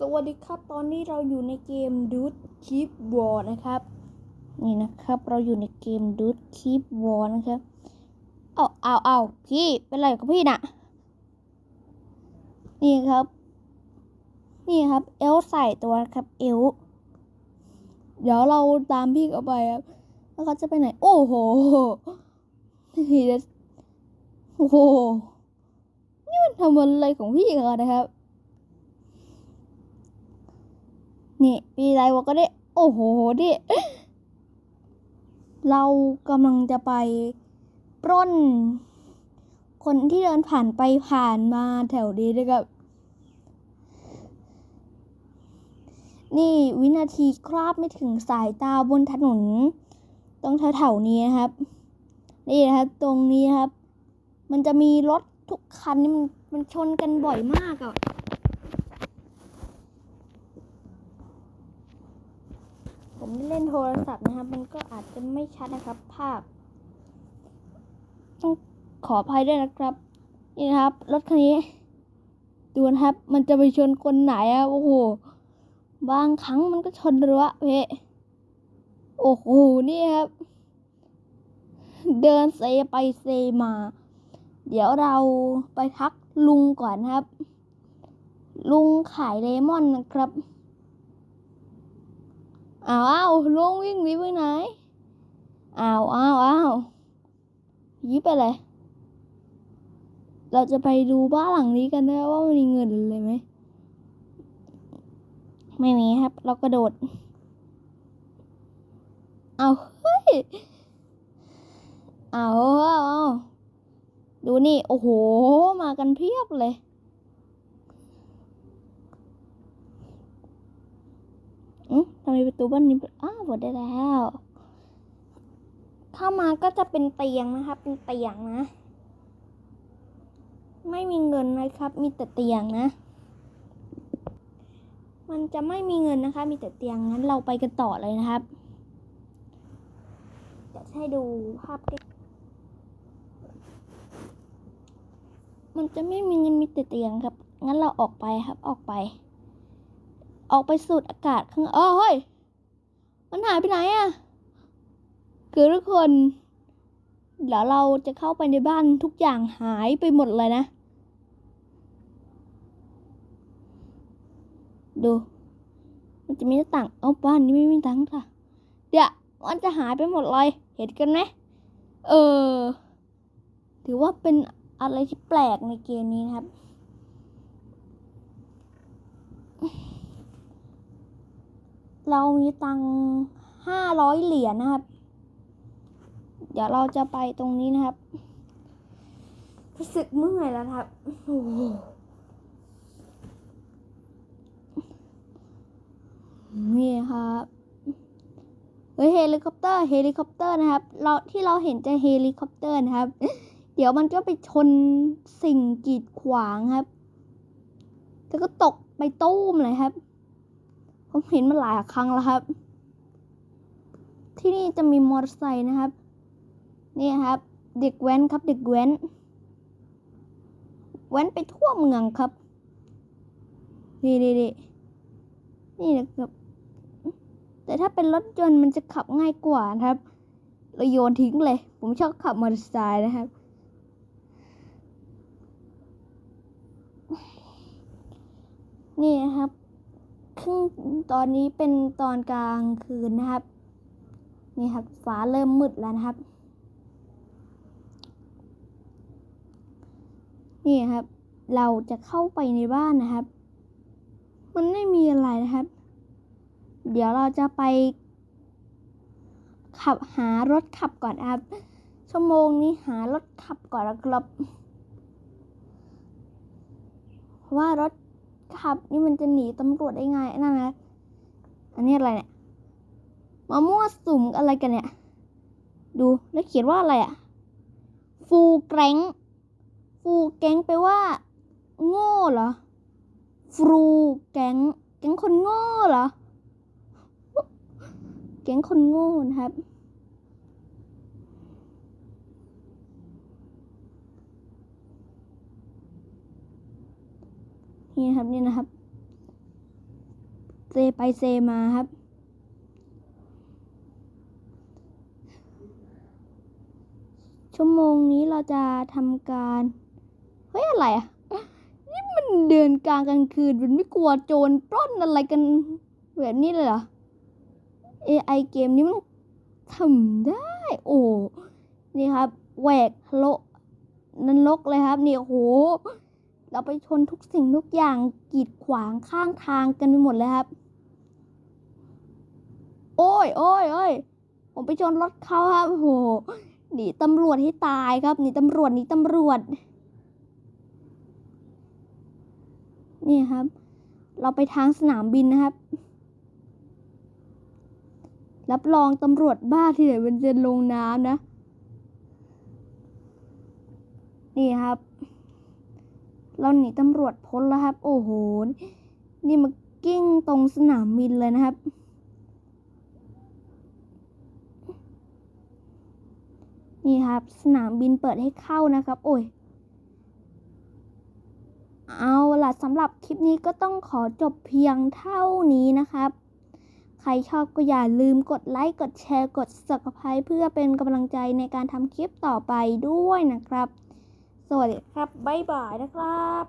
สวัสดีครับ ตอนนี้เราอยู่ในเกม Dude Keep War นะครับ นี่นะครับ เราอยู่ในเกม Dude Keep War นะครับ เอาเอาเอาพี่เป็นไรกับพี่น่ะ นี่ครับ นี่ครับ เอลใส่ตัวนะครับ เอลเดี๋ยวเราตามพี่เข้าไปครับ แล้วเขาจะไปไหน โอ้โหโอ้โหนี่มันทำอะไรของพี่กันนะครับ นี่ปีไรวะก็ได้ โอ้โหดิเรากำลังจะไปปล้น คนที่เดินผ่านไปผ่านมาแถวนี้นะครับ นี่วินาทีคราบไม่ถึงสายตาบนถนน ตรงแถวๆนี้นะครับ นี่นะครับตรงนี้ครับ มันจะมีรถทุกคันนี่มันมันชนกันบ่อยมากอะ ผมเล่นโทรศัพท์นะครับ มันก็อาจจะไม่ชัดนะครับ ภาพ ต้องขออภัยด้วยนะครับ นี่นะครับ รถคันนี้ ดูนะครับ มันจะไปชนคนไหนอะโอ้โห บางครั้งมันก็ชนรั้วเพะโอ้โห นี่ครับ เดินเซไปเซมา เดี๋ยวเราไปทักลุงก่อนครับ ลุงขายเลมอนนะครับ อ้าวอ้าวลุงวิ่งหนีไปไหนอ้าวอ้าวอ้าวยิบไปเลย เราจะไปดูบ้านหลังนี้กันนะว่ามันมีเงินเลยไหม ไม่มีครับ เรากระโดด เอาเฮ้ย เอาเอาเอาดูนี่ โอ้โห มากันเพียบเลย อืม ทำไมประตูบ้านนี้ปิดอ้าวเปิดได้แล้ว เข้ามาก็จะเป็นเตียงนะครับเป็นเตียงนะ ไม่มีเงินนะครับ มีแต่เตียงนะ มันจะไม่มีเงินนะคะ มีแต่เตียงงั้นเราไปกันต่อเลยนะครับ จะให้ดูภาพใกล้มันจะไม่มีเงินมีแต่เตียงครับ งั้นเราออกไปครับ ออกไป ออกไปสูดอากาศข้างเออเฮ้ย มันหายไปไหนอะคือทุกคนเดี๋ยวเราจะเข้าไปในบ้านทุกอย่างหายไปหมดเลยนะ ดู มันจะมีหน้าต่าง เอาบ้านนี้ไม่มีหน้าต่างค่ะ เดี๋ยวมันจะหายไปหมดเลย เห็นกันไหมเออ ถือว่าเป็นอะไรที่แปลกในเกมนี้นะครับ เรามีตังห้าร้อยเหรียญนะครับ เดี๋ยวเราจะไปตรงนี้นะครับรู้สึกเมื่อยแล้วครับโอ้นี่ครับเฮ้ยเฮลิคอปเตอร์เฮลิคอปเตอร์นะครับ เราที่เราเห็นจะเฮลิคอปเตอร์นะครับ เดี๋ยวมันก็ไปชนสิ่งกีดขวางครับ แล้วก็ตกไปตู้มเลยครับ ผมเห็นมาหลายครั้งแล้วครับ ที่นี่จะมีมอเตอร์ไซค์นะครับ นี่ครับ เด็กแว้นครับ เด็กแว้น แว้นไปทั่วเมืองครับ นี่นี่นี่นี่นะครับ แต่ถ้าเป็นรถยนต์มันจะขับง่ายกว่านะครับเราโยนทิ้งเลย ผมชอบขับมอเตอร์ไซค์นะครับ นี่นะครับ ครึ่งตอนนี้เป็นตอนกลางคืนนะครับ นี่ครับฟ้าเริ่มมืดแล้วนะครับ นี่ครับ เราจะเข้าไปในบ้านนะครับ มันไม่มีอะไรนะครับ เดี๋ยวเราจะไป ขับหารถขับก่อนครับ ชั่วโมงนี้หารถขับก่อนนะครับว่ารถ ขับ นี่มันจะหนีตำรวจได้ไงนั่นนะอันนี้อะไรเนี่ยมามั่วสุมอะไรกันเนี่ย ดูแล้วเขียนว่าอะไรอะฟูแกงฟูแกงแปว่า โง่เหรอฟรูแกงแกงคนโง่เหรอ แก๊งคนโง่นะครับ นี่นะครับนี่นะครับ เซไปเซมาครับ ชั่วโมงนี้เราจะทำการ เฮ้ย อะไรอะ นี่มันเดินกลางกลางคืน มันไม่กลัวโจรปล้นอะไรกันแบบนี้เลยเหรอ AI เกมนี้มันทำได้ โอ้ นี่ครับแหวกทะลุนรกเลยครับ นี่โอ้โห เราไปชนทุกสิ่งทุกอย่างกีดขวางข้างทางกันไปหมดเลยครับ โอ้ยโอ้ยโอ้ยผมไปชนรถเขาครับโอ้โหหนีตำรวจให้ตายครับหนีตำรวจหนีตำรวจ นี่ครับ เราไปทางสนามบินนะครับ รับรองตำรวจบ้าที่ไหนมันจะลงน้ำนะ นี่ครับ เราหนีตำรวจพ้นแล้วครับ โอ้โห นี่มากิ้งตรงสนามบินเลยนะครับ นี่ครับ สนามบินเปิดให้เข้านะครับ โอ้ย เอาล่ะสำหรับคลิปนี้ก็ต้องขอจบเพียงเท่านี้นะครับ ใครชอบก็อย่าลืมกดไลค์ กดแชร์ กด subscribe เพื่อเป็นกำลังใจในการทำคลิปต่อไปด้วยนะครับ สวัสดีครับ บ๊ายบายนะครับ